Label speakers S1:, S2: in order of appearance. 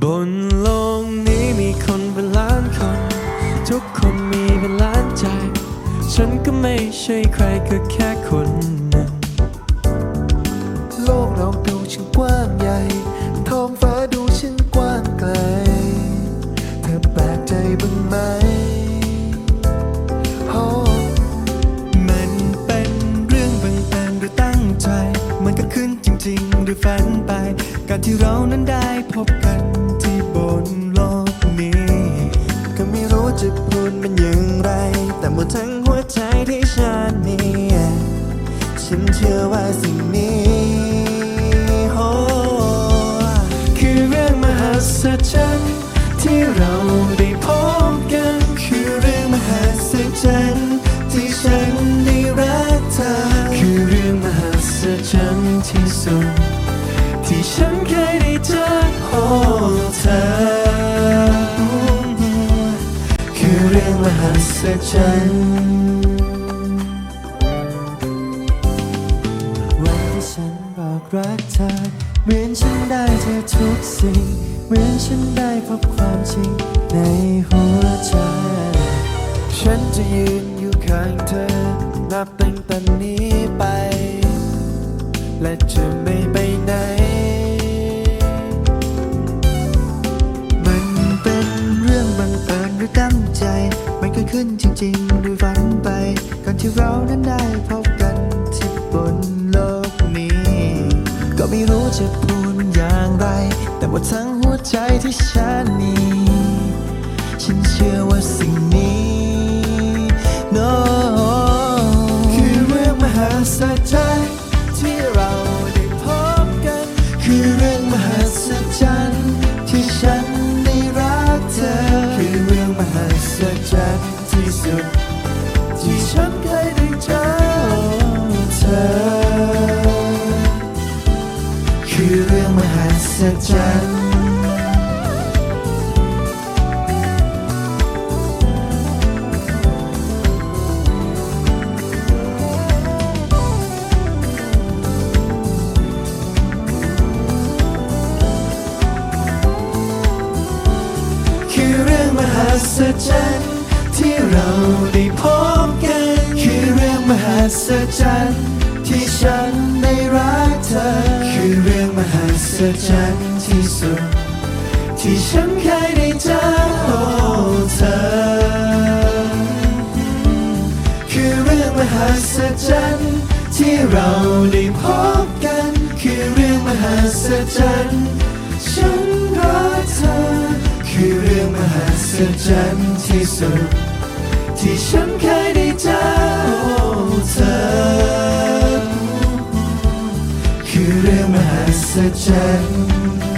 S1: บนโลกนี้มีคนเป็นล้านคน ทุกคนมีเป็นล้านใจ ฉันก็ไม่ใช่ใครก็แค่คนหนึ่ง
S2: โลกเราดูช่างกว้างใหญ่ ท้องฟ้าดูช่างกว้างไกล เธอแปลกใจบ้างไหมโอ้
S1: มันเป็นเรื่องบังเอิญหรือตั้งใจมันก็ขึ้นจริง ๆ หรือฝันไป การที่เรานั้นได้พบกัน ศจรรย์ที่เราได้พบกัน
S2: คือเรื่องมหัศจรรย์ที่ฉันได้รักเธอ
S1: คือเรื่องมหัศจรรย์ที่สุด ที่ฉันเคยได้เจอพบเธอ
S2: คือเรื่องมหัศจรรย์ สิ่งเหมือนฉันได้พบความจริงในหัวใจ ฉันจะยืนอยู่ข้างเธอ นับตั้งแต่นี้ไป และจะไม่ไปไหน มันเป็นเรื่องบังเอิญหรือตั้งใจ มันเกิดขึ้นจริงๆหรือฝันไปก่อนที่เรานั้นได้พบกันที่บนโลกนี้ ก็ไม่รู้จะ ว่าทั้งหัวใจที่ฉันมีฉันเชื่อว่าสิ่งนี้ no คือเรื่องมหัศจรรย์ที่เราได้พบกัน คือเรื่องมหัศจรรย์ที่ฉันได้รักเธอ คือเรื่องมหัศจรรย์ที่สุด ที่ฉันเคย จรรย์คือเรื่องมหัศจรรย์ที่เราได้พบกัน คือเรื่องมหัศจรรย์ หัศจรรย์ที่สุด ที่ฉันเคยได้เจอโอ้เธอ คือเรื่องมหัศจรรย์ที่เราได้พบกัน คือเรื่องมหัศจรรย์ฉันรักเธอ คือเรื่องมหัศจรรย์ที่สุด ที่ฉันเคยได้ oxygen